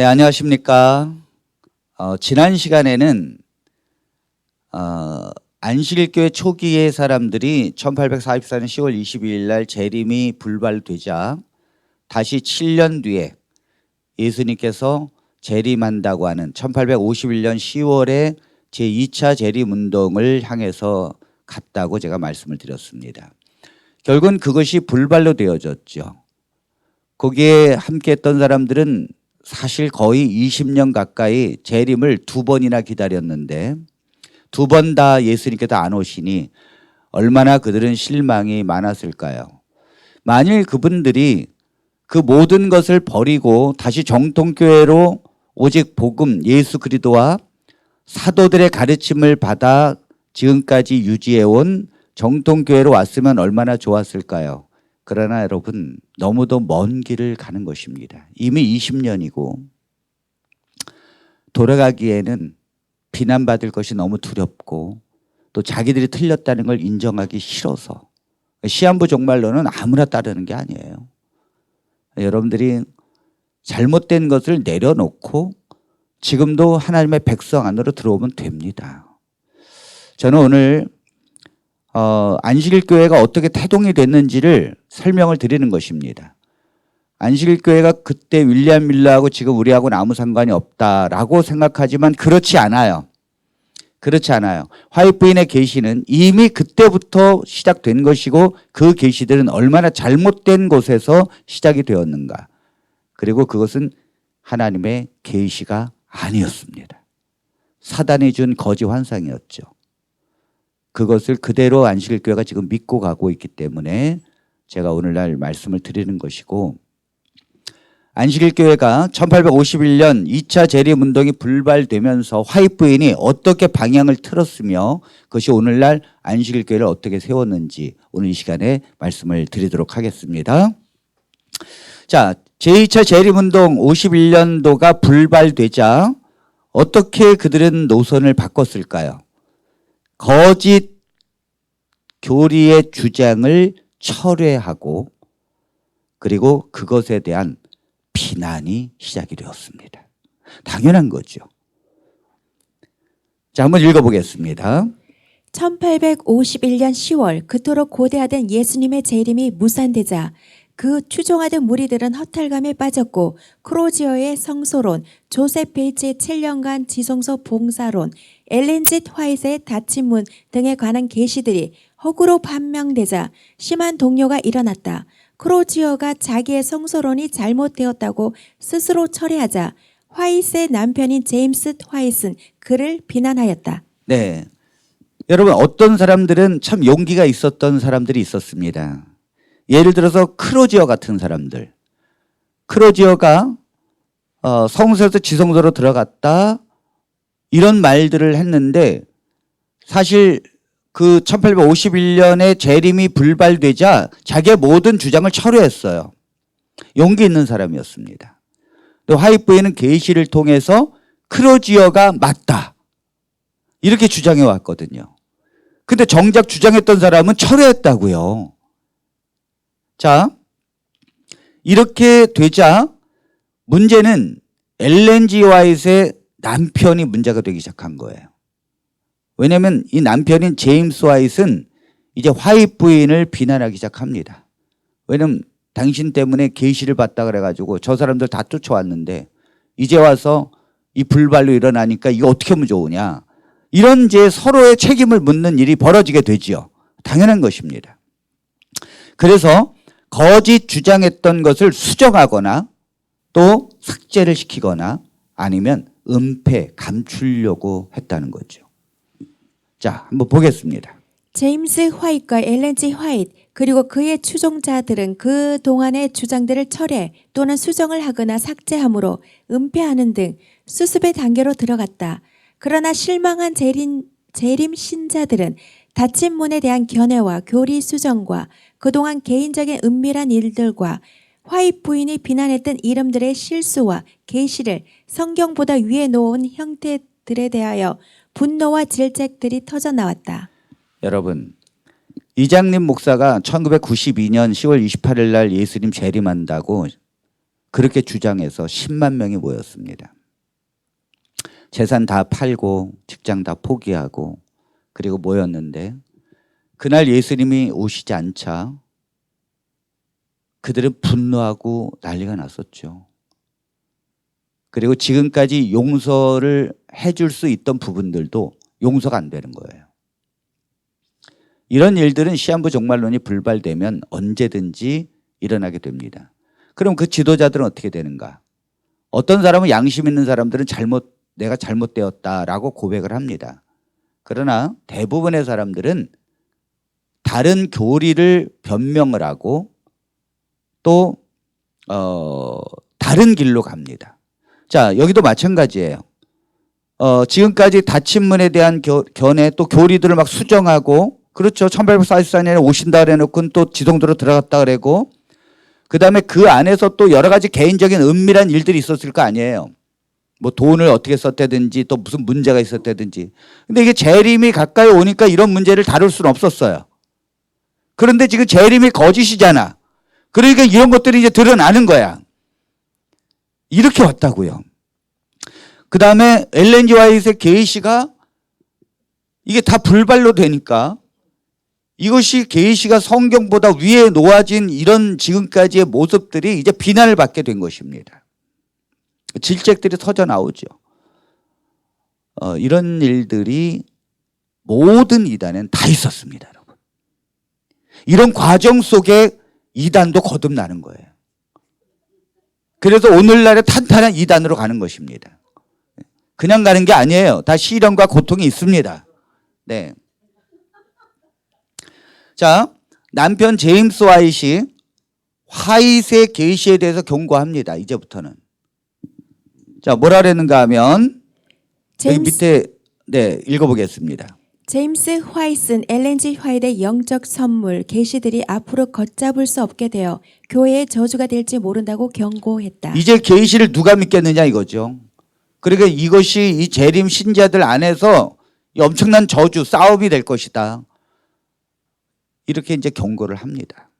네, 안녕하십니까. 어, 지난 시간에는 어, 안식일교회 초기의 사람들이 1844년 10월 22일 날 재림이 불발되자 다시 7년 뒤에 예수님께서 재림한다고 하는 1851년 10월에 제2차 재림 운동을 향해서 갔다고 제가 말씀을 드렸습니다. 결국은 그것이 불발로 되어졌죠. 거기에 함께 했던 사람들은 사실 거의 20년 가까이 재림을 두 번이나 기다렸는데 두 번 다 예수님께서 안 오시니 얼마나 그들은 실망이 많았을까요? 만일 그분들이 그 모든 것을 버리고 다시 정통교회로 오직 복음 예수 그리스도와 사도들의 가르침을 받아 지금까지 유지해온 정통교회로 왔으면 얼마나 좋았을까요? 그러나 여러분 너무도 먼 길을 가는 것입니다. 이미 20년이고 돌아가기에는 비난받을 것이 너무 두렵고 또 자기들이 틀렸다는 걸 인정하기 싫어서 시한부 종말로는 아무나 따르는 게 아니에요. 여러분들이 잘못된 것을 내려놓고 지금도 하나님의 백성 안으로 들어오면 됩니다. 저는 오늘 어, 안식일 교회가 어떻게 태동이 됐는지를 설명을 드리는 것입니다. 안식일 교회가 그때 윌리엄 밀러하고 지금 우리하고는 아무 상관이 없다라고 생각하지만 그렇지 않아요. 그렇지 않아요. 화이트인의 계시는 이미 그때부터 시작된 것이고 그 계시들은 얼마나 잘못된 곳에서 시작이 되었는가. 그리고 그것은 하나님의 계시가 아니었습니다. 사단이 준 거짓 환상이었죠. 그것을 그대로 안식일 교회가 지금 믿고 가고 있기 때문에 제가 오늘날 말씀을 드리는 것이고 안식일 교회가 1851년 2차 재림 운동이 불발되면서 화이트 부인이 어떻게 방향을 틀었으며 그것이 오늘날 안식일 교회를 어떻게 세웠는지 오늘 이 시간에 말씀을 드리도록 하겠습니다. 자, 제2차 재림 운동 51년도가 불발되자 어떻게 그들은 노선을 바꿨을까요? 거짓 교리의 주장을 철회하고 그리고 그것에 대한 비난이 시작이 되었습니다. 당연한 거죠. 자, 한번 읽어보겠습니다. 1851년 10월 그토록 고대하던 예수님의 재림이 무산되자 그 추종하던 무리들은 허탈감에 빠졌고 크로지어의 성소론, 조셉 베이츠의 7년간 지성소 봉사론, 엘렌짓 화이트의 닫힌 문 등에 관한 계시들이 허구로 판명되자 심한 동요가 일어났다. 크로지어가 자기의 성소론이 잘못되었다고 스스로 철회하자 화이트의 남편인 제임스 화이트는 그를 비난하였다. 네. 여러분, 어떤 사람들은 참 용기가 있었던 사람들이 있었습니다. 예를 들어서 크로지어 같은 사람들. 크로지어가 어, 성소에서 지성소로 들어갔다 이런 말들을 했는데 사실 그 1851년에 재림이 불발되자 자기의 모든 주장을 철회했어요. 용기 있는 사람이었습니다. 또 화이트부에는 계시를 통해서 크로지어가 맞다. 이렇게 주장해 왔거든요. 근데 정작 주장했던 사람은 철회했다고요. 자, 이렇게 되자 문제는 엘렌지 와이트의 남편이 문제가 되기 시작한 거예요. 왜냐하면 이 남편인 제임스 와이트는 이제 화이트 부인을 비난하기 시작합니다. 왜냐면 당신 때문에 계시를 받다 그래가지고 저 사람들 다 쫓아왔는데 이제 와서 이 불발로 일어나니까 이거 어떻게 하면 좋으냐. 이런 이제 서로의 책임을 묻는 일이 벌어지게 되지요. 당연한 것입니다. 그래서 거짓 주장했던 것을 수정하거나 또 삭제를 시키거나 아니면 은폐, 감추려고 했다는 거죠. 자, 한번 보겠습니다. 제임스 화이트과 엘렌지 화이트 그리고 그의 추종자들은 그 동안의 주장들을 철회 또는 수정을 하거나 삭제함으로 은폐하는 등 수습의 단계로 들어갔다. 그러나 실망한 재림, 재림 신자들은 닫힌 문에 대한 견해와 교리 수정과 그동안 개인적인 은밀한 일들과 화이트 부인이 비난했던 이름들의 실수와 계시를 성경보다 위에 놓은 형태들에 대하여 분노와 질책들이 터져 나왔다. 여러분, 이장님 목사가 1992년 10월 28일 날 예수님 재림한다고 그렇게 주장해서 10만 명이 모였습니다. 재산 다 팔고 직장 다 포기하고 그리고 모였는데 그날 예수님이 오시지 않자 그들은 분노하고 난리가 났었죠. 그리고 지금까지 용서를 해줄 수 있던 부분들도 용서가 안 되는 거예요. 이런 일들은 시한부 종말론이 불발되면 언제든지 일어나게 됩니다. 그럼 그 지도자들은 어떻게 되는가? 어떤 사람은 양심 있는 사람들은 잘못, 내가 잘못되었다라고 고백을 합니다. 그러나 대부분의 사람들은 다른 교리를 변명을 하고 또, 어, 다른 길로 갑니다. 자, 여기도 마찬가지예요. 어, 지금까지 닫힌문에 대한 겨, 견해 또 교리들을 막 수정하고 그렇죠. 1844년에 오신다 그래놓고 또 지성도로 들어갔다 그래고 그 다음에 그 안에서 또 여러 가지 개인적인 은밀한 일들이 있었을 거 아니에요. 뭐 돈을 어떻게 썼다든지 또 무슨 문제가 있었다든지. 근데 이게 재림이 가까이 오니까 이런 문제를 다룰 수는 없었어요. 그런데 지금 재림이 거짓이잖아. 그러니까 이런 것들이 이제 드러나는 거야. 이렇게 왔다고요. 그 다음에 엘렌지 와이트의 계시가 이게 다 불발로 되니까 이것이 계시가 성경보다 위에 놓아진 이런 지금까지의 모습들이 이제 비난을 받게 된 것입니다. 질책들이 터져 나오죠. 어, 이런 일들이 모든 이단엔 다 있었습니다. 이런 과정 속에 이단도 거듭나는 거예요. 그래서 오늘날의 탄탄한 이단으로 가는 것입니다. 그냥 가는 게 아니에요. 다 시련과 고통이 있습니다. 네. 자, 남편 제임스 화이트이 화이트의 계시에 대해서 경고합니다. 이제부터는. 자, 뭐라 그랬는가 하면 여기 제임스, 밑에 네, 읽어보겠습니다. 제임스 화이트는 엘렌지 화이트의 영적 선물 계시들이 앞으로 걷잡을 수 없게 되어 교회의 저주가 될지 모른다고 경고했다. 이제 계시를 누가 믿겠느냐 이거죠. 그러니까 이것이 이 재림 신자들 안에서 이 엄청난 저주 싸움이 될 것이다. 이렇게 이제 경고를 합니다.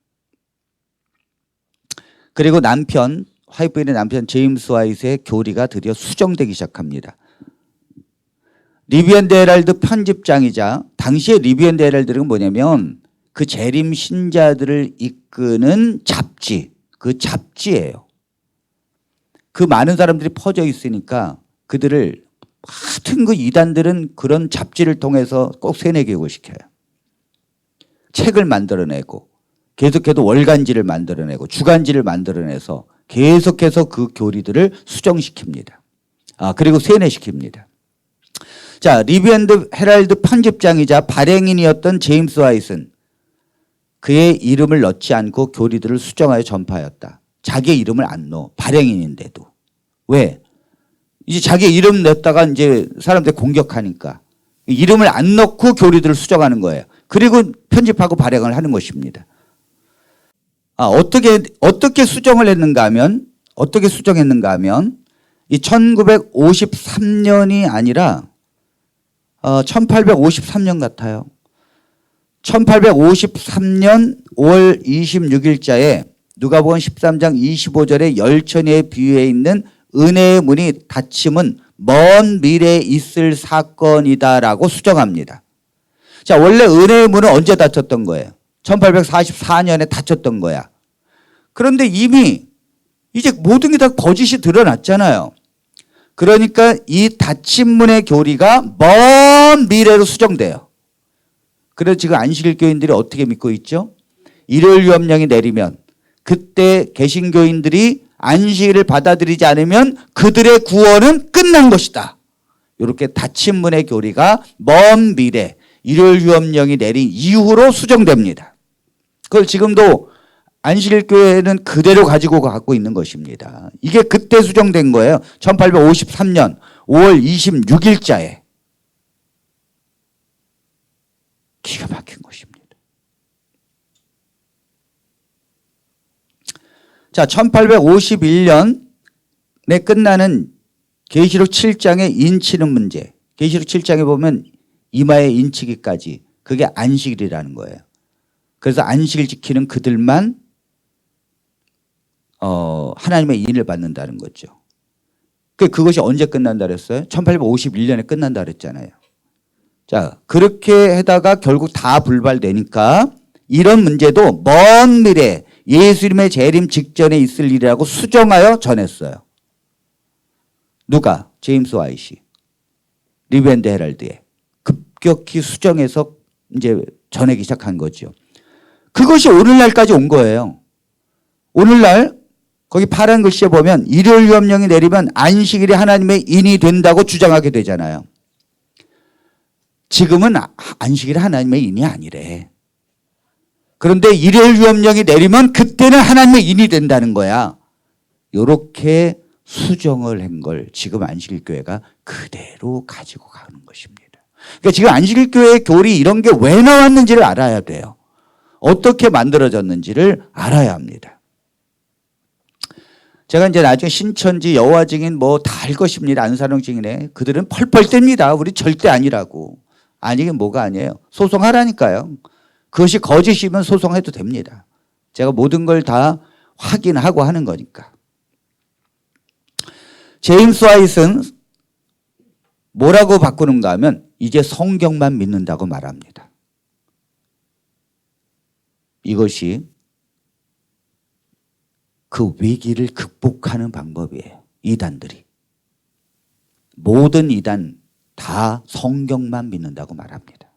그리고 남편 화이트의 남편 제임스 화이트의 교리가 드디어 수정되기 시작합니다. 리비언 데랄드 편집장이자 당시의 리비언 데랄드는 뭐냐면 그 재림 신자들을 이끄는 잡지, 그 잡지예요. 그 많은 사람들이 퍼져 있으니까 그들을 하여튼 그 이단들은 그런 잡지를 통해서 꼭 세뇌교육을 시켜요. 책을 만들어내고 계속해서 월간지를 만들어내고 주간지를 만들어내서 계속해서 그 교리들을 수정시킵니다. 아, 그리고 세뇌시킵니다. 자, 리비언드 헤랄드 편집장이자 발행인이었던 제임스 와이슨 그의 이름을 넣지 않고 교리들을 수정하여 전파하였다. 자기의 이름을 안 넣어. 발행인인데도. 왜? 이제 자기 이름 냈다가 이제 사람들 공격하니까 이름을 안 넣고 교리들을 수정하는 거예요. 그리고 편집하고 발행을 하는 것입니다. 아, 어떻게 어떻게 수정을 했는가 하면 어떻게 수정했는가 하면 이 1953년이 아니라 어, 1853년 같아요. 1853년 5월 26일자에 누가복음 13장 25절에 열천에 비유해 있는 은혜의 문이 닫힘은 먼 미래에 있을 사건이다라고 수정합니다. 자, 원래 은혜의 문은 언제 닫혔던 거예요? 1844년에 닫혔던 거야. 그런데 이미 이제 모든 게 다 거짓이 드러났잖아요. 그러니까 이 닫힌 문의 교리가 먼 미래로 수정돼요. 그래서 지금 안식일 교인들이 어떻게 믿고 있죠? 일요일 유업령이 내리면 그때 개신교인들이 안식일을 받아들이지 않으면 그들의 구원은 끝난 것이다. 이렇게 닫힌 문의 교리가 먼 미래 일요일 유업령이 내린 이후로 수정됩니다. 그걸 지금도 안식일 교회는 그대로 가지고 갖고 있는 것입니다. 이게 그때 수정된 거예요. 1853년 5월 26일자에. 기가 막힌 것입니다. 자, 1851년에 끝나는 계시록 7장의 인치는 문제. 계시록 7장에 보면 이마에 인치기까지 그게 안식일이라는 거예요. 그래서 안식일 지키는 그들만 어, 하나님의 인을 받는다는 거죠. 그 그것이 언제 끝난다 그랬어요? 1851년에 끝난다 그랬잖아요. 자, 그렇게 해다가 결국 다 불발되니까 이런 문제도 먼 미래 예수님의 재림 직전에 있을 일이라고 수정하여 전했어요. 누가? 제임스 와이시. 리벤드 헤럴드에 급격히 수정해서 이제 전하기 시작한 거죠. 그것이 오늘날까지 온 거예요. 오늘날 거기 파란 글씨에 보면 일요일 위험령이 내리면 안식일이 하나님의 인이 된다고 주장하게 되잖아요. 지금은 아- 안식일이 하나님의 인이 아니래. 그런데 일요일 위험령이 내리면 그때는 하나님의 인이 된다는 거야. 요렇게 수정을 한 걸 지금 안식일 교회가 그대로 가지고 가는 것입니다. 그러니까 지금 안식일 교회의 교리 이런 게 왜 나왔는지를 알아야 돼요. 어떻게 만들어졌는지를 알아야 합니다. 제가 이제 나중에 신천지 여호와 증인 뭐 다 할 것입니다. 안사령 증인에 그들은 펄펄 뗍니다. 우리 절대 아니라고. 아니긴 뭐가 아니에요. 소송하라니까요. 그것이 거짓이면 소송해도 됩니다. 제가 모든 걸 다 확인하고 하는 거니까. 제임스 와이트는 뭐라고 바꾸는가 하면 이제 성경만 믿는다고 말합니다. 이것이 그 위기를 극복하는 방법이에요. 이단들이. 모든 이단 다 성경만 믿는다고 말합니다.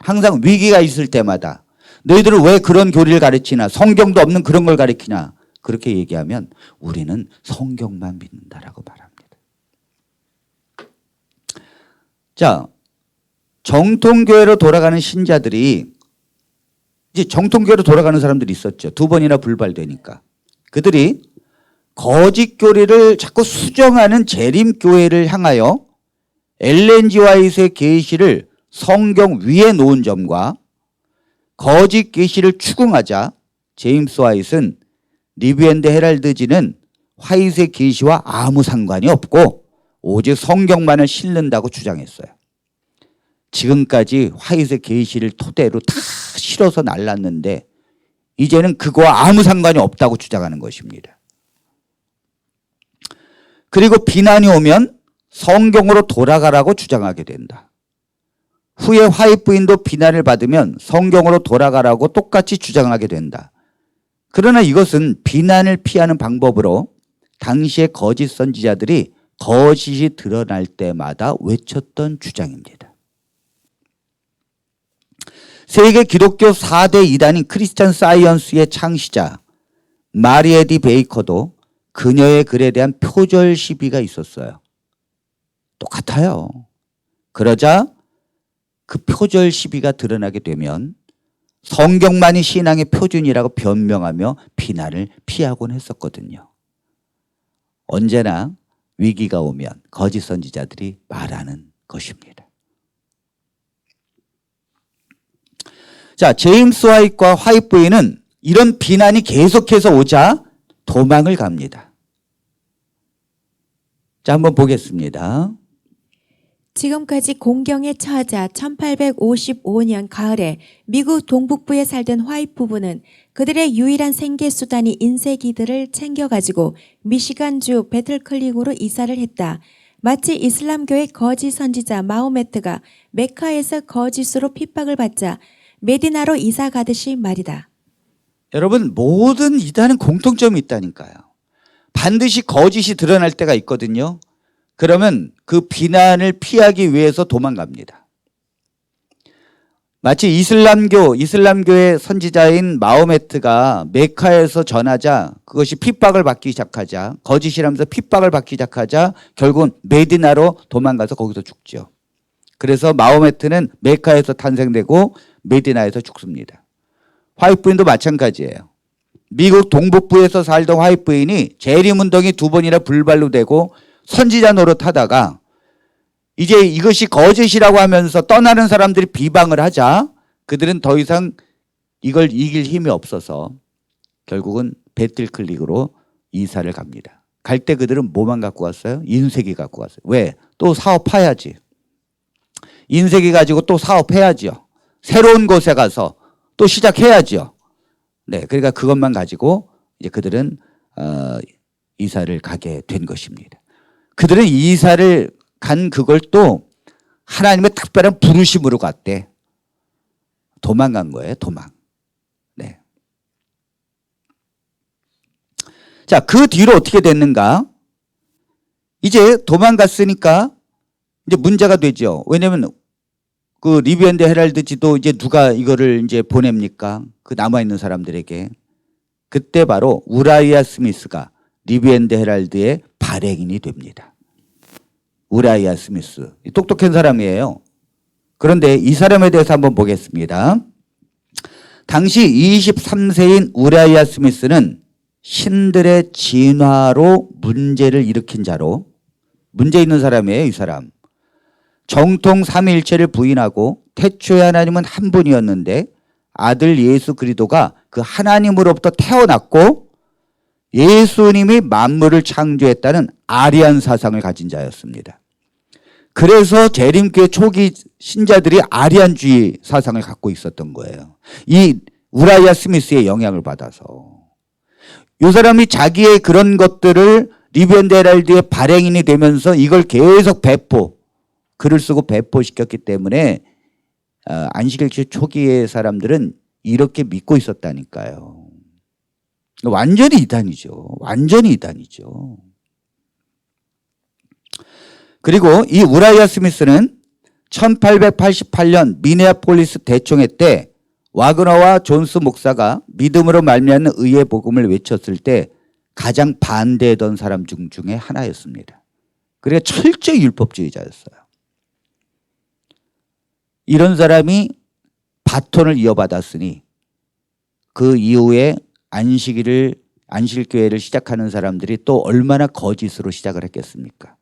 항상 위기가 있을 때마다 너희들은 왜 그런 교리를 가르치나 성경도 없는 그런 걸 가르치나 그렇게 얘기하면 우리는 성경만 믿는다라고 말합니다. 자, 정통교회로 돌아가는 신자들이 이제 정통교회로 돌아가는 사람들이 있었죠. 두 번이나 불발되니까. 그들이 거짓 교리를 자꾸 수정하는 재림 교회를 향하여 엘렌지 와이트의 계시를 성경 위에 놓은 점과 거짓 계시를 추궁하자 제임스 와이트는 리뷰앤드 헤랄드지는 화이트의 계시와 아무 상관이 없고 오직 성경만을 실는다고 주장했어요. 지금까지 화이트의 계시를 토대로 다 실어서 날랐는데 이제는 그거와 아무 상관이 없다고 주장하는 것입니다. 그리고 비난이 오면 성경으로 돌아가라고 주장하게 된다. 후에 화이트 부인도 비난을 받으면 성경으로 돌아가라고 똑같이 주장하게 된다. 그러나 이것은 비난을 피하는 방법으로 당시의 거짓 선지자들이 거짓이 드러날 때마다 외쳤던 주장입니다. 세계 기독교 4대 이단인 크리스찬 사이언스의 창시자 마리에디 베이커도 그녀의 글에 대한 표절 시비가 있었어요. 똑같아요. 그러자 그 표절 시비가 드러나게 되면 성경만이 신앙의 표준이라고 변명하며 비난을 피하곤 했었거든요. 언제나 위기가 오면 거짓 선지자들이 말하는 것입니다. 자, 제임스 화이트와 화이트 부인은 이런 비난이 계속해서 오자 도망을 갑니다. 자, 한번 보겠습니다. 지금까지 공경에 처하자 1855년 가을에 미국 동북부에 살던 화이트 부부는 그들의 유일한 생계 수단이 인쇄기들을 챙겨 가지고 미시간주 배틀클릭으로 이사를 했다. 마치 이슬람교의 거짓 선지자 마호메트가 메카에서 거짓으로 핍박을 받자 메디나로 이사 가듯이 말이다. 여러분 모든 이단은 공통점이 있다니까요. 반드시 거짓이 드러날 때가 있거든요. 그러면 그 비난을 피하기 위해서 도망갑니다. 마치 이슬람교, 이슬람교의 선지자인 마호메트가 메카에서 전하자 그것이 핍박을 받기 시작하자 거짓이라면서 핍박을 받기 시작하자 결국은 메디나로 도망가서 거기서 죽죠. 그래서 마호메트는 메카에서 탄생되고 메디나에서 죽습니다. 화이트 부인도 마찬가지예요. 미국 동북부에서 살던 화이트 부인이 재림운동이 두 번이나 불발로 되고 선지자 노릇하다가 이제 이것이 거짓이라고 하면서 떠나는 사람들이 비방을 하자 그들은 더 이상 이걸 이길 힘이 없어서 결국은 배틀클릭으로 이사를 갑니다. 갈 때 그들은 뭐만 갖고 갔어요? 인쇄기 갖고 갔어요. 왜? 또 사업해야지. 인쇄기 가지고 또 사업해야지요. 새로운 곳에 가서 또 시작해야지요. 네, 그러니까 그것만 가지고 이제 그들은 어, 이사를 가게 된 것입니다. 그들은 이사를 간 그걸 또 하나님의 특별한 부르심으로 갔대. 도망간 거예요, 도망. 네. 자, 그 뒤로 어떻게 됐는가? 이제 도망갔으니까 이제 문제가 되죠. 왜냐면 그 리비엔드 헤랄드지도 이제 누가 이거를 이제 보냅니까? 그 남아있는 사람들에게. 그때 바로 우라이아 스미스가 리비엔드 헤랄드의 발행인이 됩니다. 우라이아 스미스. 똑똑한 사람이에요. 그런데 이 사람에 대해서 한번 보겠습니다. 당시 23세인 우라이아 스미스는 신들의 진화로 문제를 일으킨 자로 문제 있는 사람이에요, 이 사람. 정통 삼위일체를 부인하고 태초에 하나님은 한 분이었는데 아들 예수 그리스도가 그 하나님으로부터 태어났고 예수님이 만물을 창조했다는 아리안 사상을 가진 자였습니다. 그래서 재림교회 초기 신자들이 아리안주의 사상을 갖고 있었던 거예요. 이 우라이아 스미스의 영향을 받아서. 이 사람이 자기의 그런 것들을 리벤드 헤랄드의 발행인이 되면서 이걸 계속 배포, 글을 쓰고 배포시켰기 때문에 어, 안식일치 초기의 사람들은 이렇게 믿고 있었다니까요. 완전히 이단이죠. 완전히 이단이죠. 그리고 이 우라이아 스미스는 1888년 미네아폴리스 대총회 때 와그너와 존스 목사가 믿음으로 말미암는 의의 복음을 외쳤을 때 가장 반대했던 사람 중 중에 하나였습니다. 그러니까 철저히 율법주의자였어요. 이런 사람이 바톤을 이어받았으니 그 이후에 안식일을 안식교회를 시작하는 사람들이 또 얼마나 거짓으로 시작을 했겠습니까?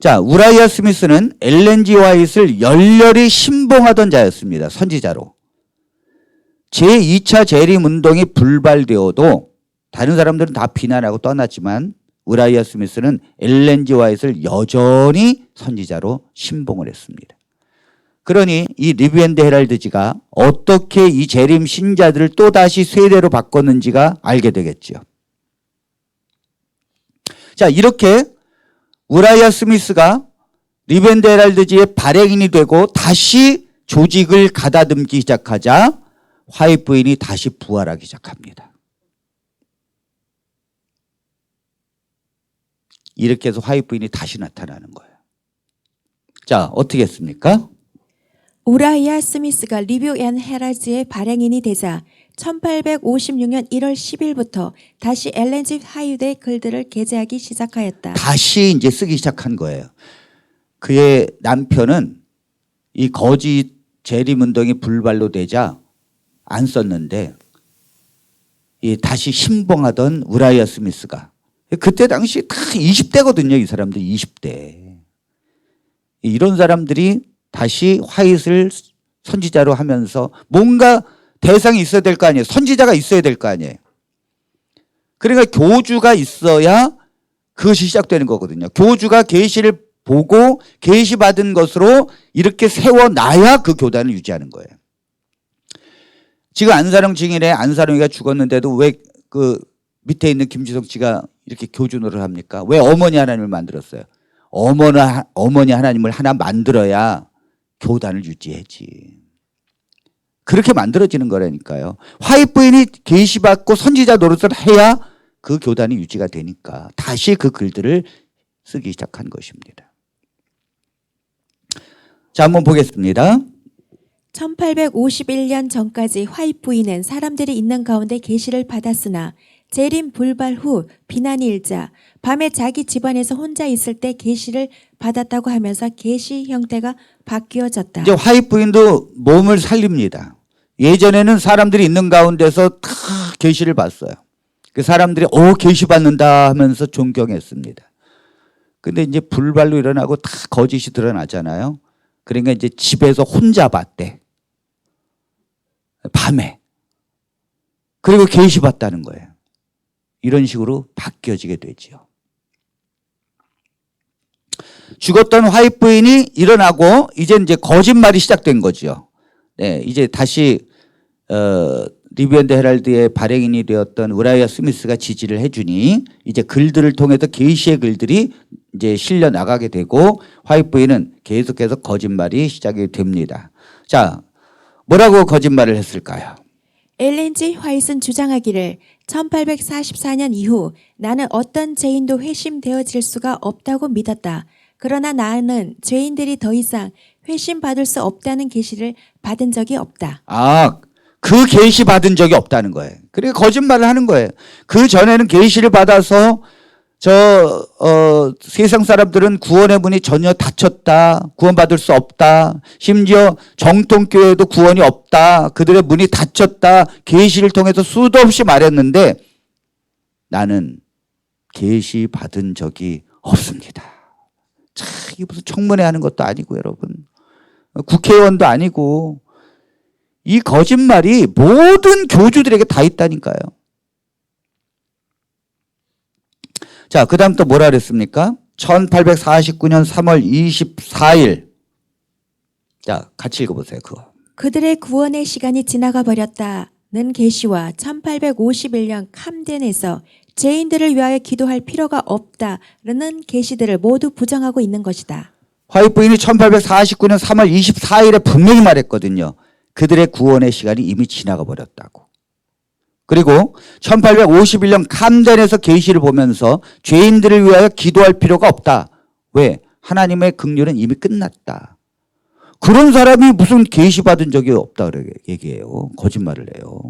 자, 우라이아 스미스는 엘렌지 와이트를 열렬히 신봉하던 자였습니다. 선지자로. 제2차 재림 운동이 불발되어도 다른 사람들은 다 비난하고 떠났지만 우라이아 스미스는 엘렌지 와이트를 여전히 선지자로 신봉을 했습니다. 그러니 이 리브엔드 헤랄드지가 어떻게 이 재림 신자들을 또다시 세례로 바꿨는지가 알게 되겠죠. 자, 이렇게 우라이아 스미스가 리벤드 헤랄드지의 발행인이 되고 다시 조직을 가다듬기 시작하자 화이트 부인이 다시 부활하기 시작합니다. 이렇게 해서 화이트 부인이 다시 나타나는 거예요. 자, 어떻게 했습니까? 우라이아 스미스가 리뷰 앤 헤라즈의 발행인이 되자 1856년 1월 10일부터 다시 엘렌지 하유대 글들을 게재하기 시작하였다. 다시 이제 쓰기 시작한 거예요. 그의 남편은 이 거짓 재림운동이 불발로 되자 안 썼는데 이 다시 신봉하던 우라이아 스미스가 그때 당시 다 20대거든요. 이 사람들 20대. 이런 사람들이 다시 화이트를 선지자로 하면서 뭔가 대상이 있어야 될 거 아니에요. 선지자가 있어야 될 거 아니에요. 그러니까 교주가 있어야 그것이 시작되는 거거든요. 교주가 계시를 보고 계시 받은 것으로 이렇게 세워 놔야 그 교단을 유지하는 거예요. 지금 안사령 증인의 안사령이가 죽었는데도 왜 그 밑에 있는 김지성 씨가 이렇게 노를 합니까? 왜 어머니 하나님을 만들었어요? 어머니, 어머니 하나님을 하나 만들어야 교단을 유지해지. 그렇게 만들어지는 거라니까요. 화이트 부인이 계시받고 선지자 노릇을 해야 그 교단이 유지가 되니까 다시 그 글들을 쓰기 시작한 것입니다. 자, 한번 보겠습니다. 1851년 전까지 화이트 부인은 사람들이 있는 가운데 계시를 받았으나 재림 불발 후 비난이 일자 밤에 자기 집안에서 혼자 있을 때 계시를 받았다고 하면서 계시 형태가 바뀌어졌다. 이제 화이트 부인도 몸을 살립니다. 예전에는 사람들이 있는 가운데서 다 계시를 봤어요. 그 사람들이 오 계시 받는다 하면서 존경했습니다. 근데 이제 불발로 일어나고 다 거짓이 드러나잖아요. 그러니까 이제 집에서 혼자 봤대. 밤에. 그리고 계시 봤다는 거예요. 이런 식으로 바뀌어지게 되지요. 죽었던 화이트 부인이 일어나고 이제 이제 거짓말이 시작된 거죠. 네, 이제 다시 어, 리뷰 앤드 헤럴드의 발행인이 되었던 우라이아 스미스가 지지를 해주니 이제 글들을 통해서 게시의 글들이 이제 실려 나가게 되고 화이트보이는 계속해서 거짓말이 시작이 됩니다. 자, 뭐라고 거짓말을 했을까요? 엘렌지 화이트는 주장하기를 1844년 이후 나는 어떤 죄인도 회심되어질 수가 없다고 믿었다. 그러나 나는 죄인들이 더 이상 회심받을 수 없다는 계시를 받은 적이 없다. 아, 그 계시 받은 적이 없다는 거예요. 그러니까 거짓말을 하는 거예요. 그 전에는 계시를 받아서 저 어, 세상 사람들은 구원의 문이 전혀 닫혔다. 구원받을 수 없다. 심지어 정통교회도 구원이 없다. 그들의 문이 닫혔다. 계시를 통해서 수도 없이 말했는데 나는 계시 받은 적이 없습니다. 참 이게 무슨 청문회 하는 것도 아니고 여러분. 국회의원도 아니고 이 거짓말이 모든 교주들에게 다 있다니까요. 자, 그 다음 또 뭐라 그랬습니까? 1849년 3월 24일. 자, 같이 읽어보세요, 그거. 그들의 구원의 시간이 지나가 버렸다는 계시와 1851년 camden에서 죄인들을 위하여 기도할 필요가 없다라는 계시들을 모두 부정하고 있는 것이다. 화이트 부인이 1849년 3월 24일에 분명히 말했거든요. 그들의 구원의 시간이 이미 지나가 버렸다고. 그리고 1851년 camden에서 계시를 보면서 죄인들을 위하여 기도할 필요가 없다. 왜? 하나님의 긍휼은 이미 끝났다. 그런 사람이 무슨 계시 받은 적이 없다 그래 얘기해요. 거짓말을 해요.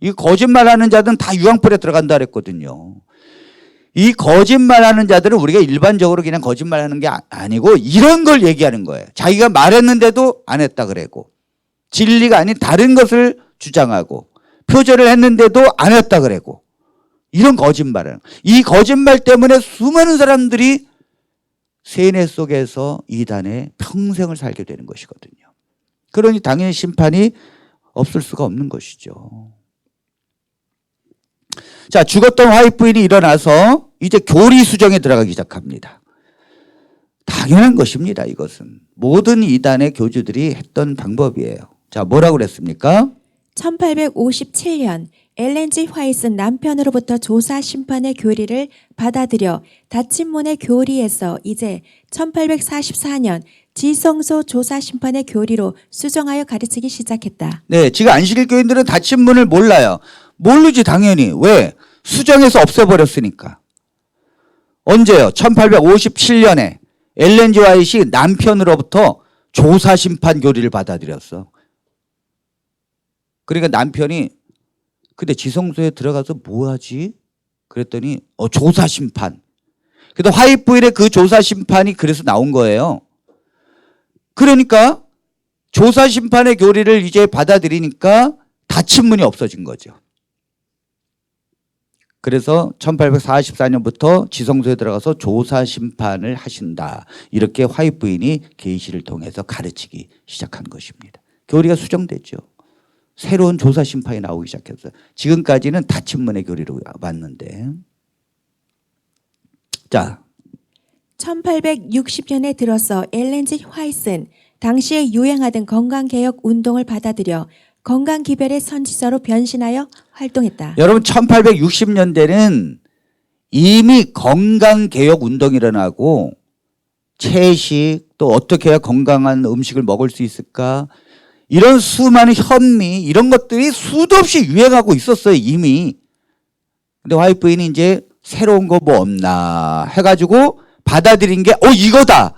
이 거짓말하는 자들은 다 유황불에 들어간다 그랬거든요. 이 거짓말하는 자들은 우리가 일반적으로 그냥 거짓말하는 게 아- 아니고 이런 걸 얘기하는 거예요. 자기가 말했는데도 안 했다 그래고 진리가 아닌 다른 것을 주장하고 표절을 했는데도 안 했다 그래고 이런 거짓말을 이 거짓말 때문에 수많은 사람들이 세뇌 속에서 이단에 평생을 살게 되는 것이거든요. 그러니 당연히 심판이 없을 수가 없는 것이죠. 자, 죽었던 화이트 부인이 일어나서 이제 교리 수정에 들어가기 시작합니다. 당연한 것입니다, 이것은. 모든 이단의 교주들이 했던 방법이에요. 자, 뭐라고 그랬습니까? 1857년 엘렌지 화이트는 남편으로부터 조사 심판의 교리를 받아들여 닫힌 문의 교리에서 이제 1844년 지성소 조사 심판의 교리로 수정하여 가르치기 시작했다. 네, 지금 안식일 교인들은 닫힌 문을 몰라요. 모르지 당연히. 왜? 수정해서 없애버렸으니까. 언제요? 1857년에 엘렌지 화이트이 남편으로부터 조사 심판 교리를 받아들였어. 그러니까 남편이 근데 지성소에 들어가서 뭐 하지? 그랬더니 어 조사 심판. 근데 화이트부일의 그 조사 심판이 그래서 나온 거예요. 그러니까 조사 심판의 교리를 이제 받아들이니까 닫힌 문이 없어진 거죠. 그래서 1844년부터 지성소에 들어가서 조사 심판을 하신다. 이렇게 화이트 부인이 계시를 통해서 가르치기 시작한 것입니다. 교리가 수정됐죠. 새로운 조사 심판이 나오기 시작했어요. 지금까지는 닫힌 문의 교리로 왔는데. 자, 1860년에 들어서 엘렌지 화이트는 당시에 유행하던 건강개혁 운동을 받아들여 건강기별의 선지자로 변신하여 활동했다. 여러분 1860년대는 이미 건강개혁 운동이 일어나고 채식 또 어떻게 해야 건강한 음식을 먹을 수 있을까 이런 수많은 현미 이런 것들이 수도 없이 유행하고 있었어요 이미 근데 부인이 이제 새로운 거 뭐 없나 해가지고 받아들인 게 어 이거다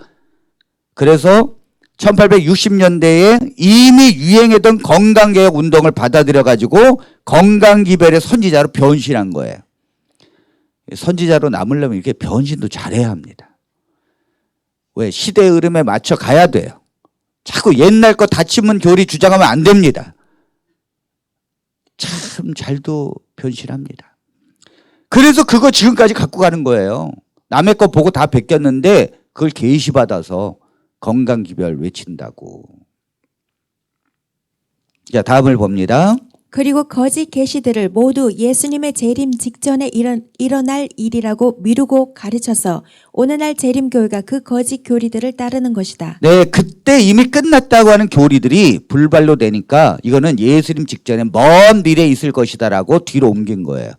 그래서 1860년대에 이미 유행했던 건강개혁 운동을 받아들여 가지고 건강기별의 선지자로 변신한 거예요. 선지자로 남으려면 이렇게 변신도 잘해야 합니다. 왜? 시대의 흐름에 맞춰 가야 돼요. 자꾸 옛날 거 닫히면 교리 주장하면 안 됩니다. 참 잘도 변신합니다. 그래서 그거 지금까지 갖고 가는 거예요. 남의 거 보고 다 베꼈는데 그걸 계시받아서 건강 기별 외친다고. 자, 다음을 봅니다. 그리고 거짓 계시들을 모두 예수님의 재림 직전에 일어, 일어날 일이라고 미루고 가르쳐서 오늘날 재림 교회가 그 거짓 교리들을 따르는 것이다. 네, 그때 이미 끝났다고 하는 교리들이 불발로 되니까 이거는 예수님 직전에 먼 미래에 있을 것이다라고 뒤로 옮긴 거예요.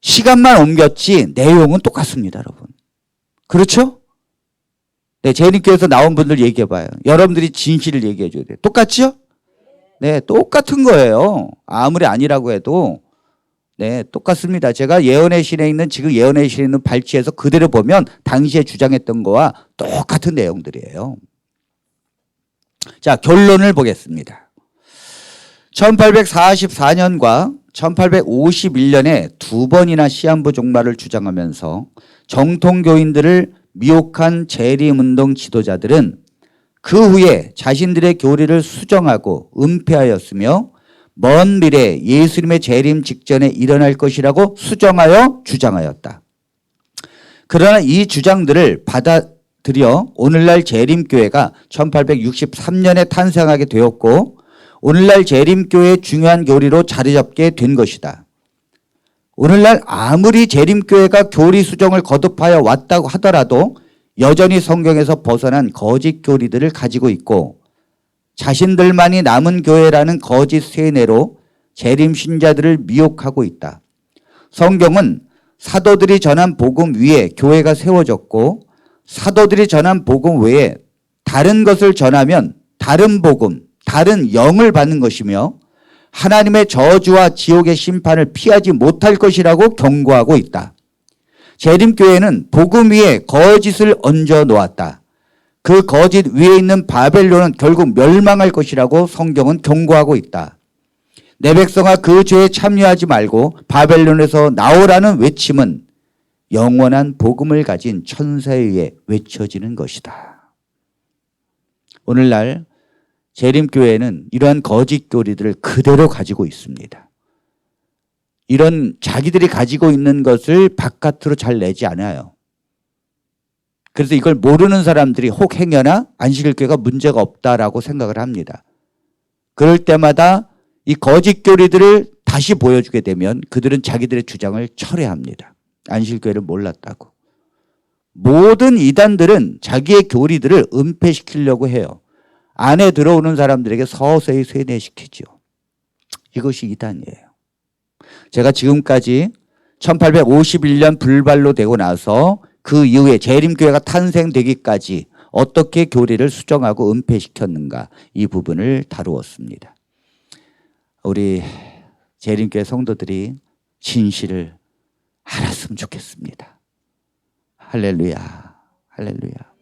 시간만 옮겼지 내용은 똑같습니다, 여러분. 그렇죠? 네, 재림교에서 나온 분들 얘기해 봐요. 여러분들이 진실을 얘기해 줘야 돼요. 똑같죠? 네, 똑같은 거예요. 아무리 아니라고 해도 네, 똑같습니다. 제가 예언의 신에 있는 지금 예언의 신에 있는 발치에서 그대로 보면 당시에 주장했던 거와 똑같은 내용들이에요. 자, 결론을 보겠습니다. 1844년과 1851년에 두 번이나 시한부 종말을 주장하면서 정통교인들을 미혹한 재림운동 지도자들은 그 후에 자신들의 교리를 수정하고 은폐하였으며 먼 미래 예수님의 재림 직전에 일어날 것이라고 수정하여 주장하였다. 그러나 이 주장들을 받아들여 오늘날 재림교회가 1863년에 탄생하게 되었고 오늘날 재림교회의 중요한 교리로 자리 잡게 된 것이다. 오늘날 아무리 재림교회가 교리 수정을 거듭하여 왔다고 하더라도 여전히 성경에서 벗어난 거짓 교리들을 가지고 있고 자신들만이 남은 교회라는 거짓 세뇌로 재림 신자들을 미혹하고 있다. 성경은 사도들이 전한 복음 위에 교회가 세워졌고 사도들이 전한 복음 외에 다른 것을 전하면 다른 복음, 다른 영을 받는 것이며 하나님의 저주와 지옥의 심판을 피하지 못할 것이라고 경고하고 있다. 재림교회는 복음 위에 거짓을 얹어 놓았다. 그 거짓 위에 있는 바벨론은 결국 멸망할 것이라고 성경은 경고하고 있다. 내 백성아 그 죄에 참여하지 말고 바벨론에서 나오라는 외침은 영원한 복음을 가진 천사에 의해 외쳐지는 것이다. 오늘날 재림교회는 이러한 거짓 교리들을 그대로 가지고 있습니다. 이런 자기들이 가지고 있는 것을 바깥으로 잘 내지 않아요. 그래서 이걸 모르는 사람들이 혹 행여나 안식일교회가 문제가 없다라고 생각을 합니다. 그럴 때마다 이 거짓 교리들을 다시 보여주게 되면 그들은 자기들의 주장을 철회합니다. 안식일교회를 몰랐다고. 모든 이단들은 자기의 교리들을 은폐시키려고 해요. 안에 들어오는 사람들에게 서서히 세뇌시키죠. 이것이 이단이에요. 제가 지금까지 1851년 불발로 되고 나서 그 이후에 재림교회가 탄생되기까지 어떻게 교리를 수정하고 은폐시켰는가 이 부분을 다루었습니다. 우리 재림교회 성도들이 진실을 알았으면 좋겠습니다. 할렐루야, 할렐루야.